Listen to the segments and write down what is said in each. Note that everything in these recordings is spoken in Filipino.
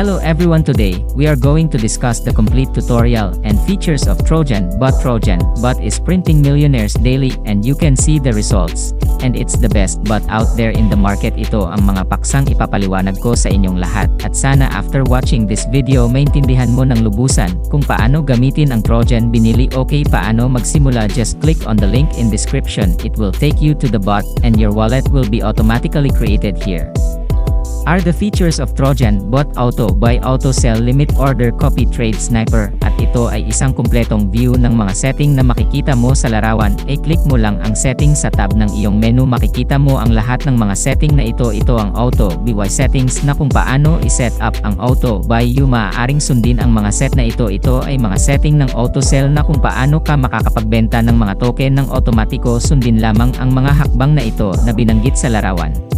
Hello everyone today, we are going to discuss the complete tutorial and features of Trojan Bot Trojan Bot is printing millionaires daily and you can see the results. And it's the best bot out there in the market ito ang mga paksang ipapaliwanag ko sa inyong lahat. At sana after watching this video maintindihan mo ng lubusan kung paano gamitin ang Trojan binili. Okay paano magsimula? Just click on the link in description. It will take you to the bot and your wallet will be automatically created here are the features of Trojan Bot Auto by Auto Sell Limit Order Copy Trade Sniper? At ito ay isang kumpletong view ng mga setting na makikita mo sa larawan. Ay click mo lang ang setting sa tab ng iyong menu. Makikita mo ang lahat ng mga setting na ito. Ito ang Auto BY settings na kung paano i-set up ang Auto by you. Maaaring sundin ang mga set na ito. Ito ay mga setting ng Auto Sell na kung paano ka makakapagbenta ng mga token ng otomatiko sundin lamang ang mga hakbang na ito na binanggit sa larawan.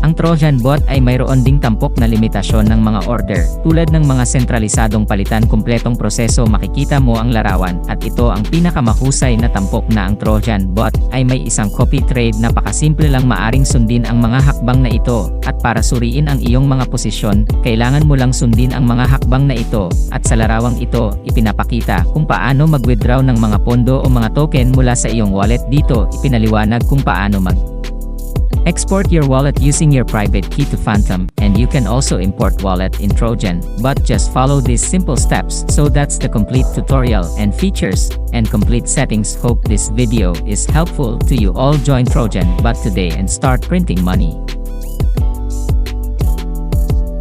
Ang Trojan bot ay mayroon ding tampok na limitasyon ng mga order, tulad ng mga sentralisadong palitan kumpletong proseso makikita mo ang larawan, at ito ang pinakamahusay na tampok na ang Trojan bot ay may isang copy trade na pakasimple lang maaring sundin ang mga hakbang na ito, at para suriin ang iyong mga posisyon, kailangan mo lang sundin ang mga hakbang na ito, at sa larawang ito, ipinapakita kung paano mag-withdraw ng mga pondo o mga token mula sa iyong wallet. Dito, ipinaliwanag kung paano mag Export your wallet using your private key to Phantom, and you can also import wallet in Trojan, but just follow these simple steps. So that's the complete tutorial and features, and complete settings. Hope this video is helpful to you all join Trojan but today and start printing money.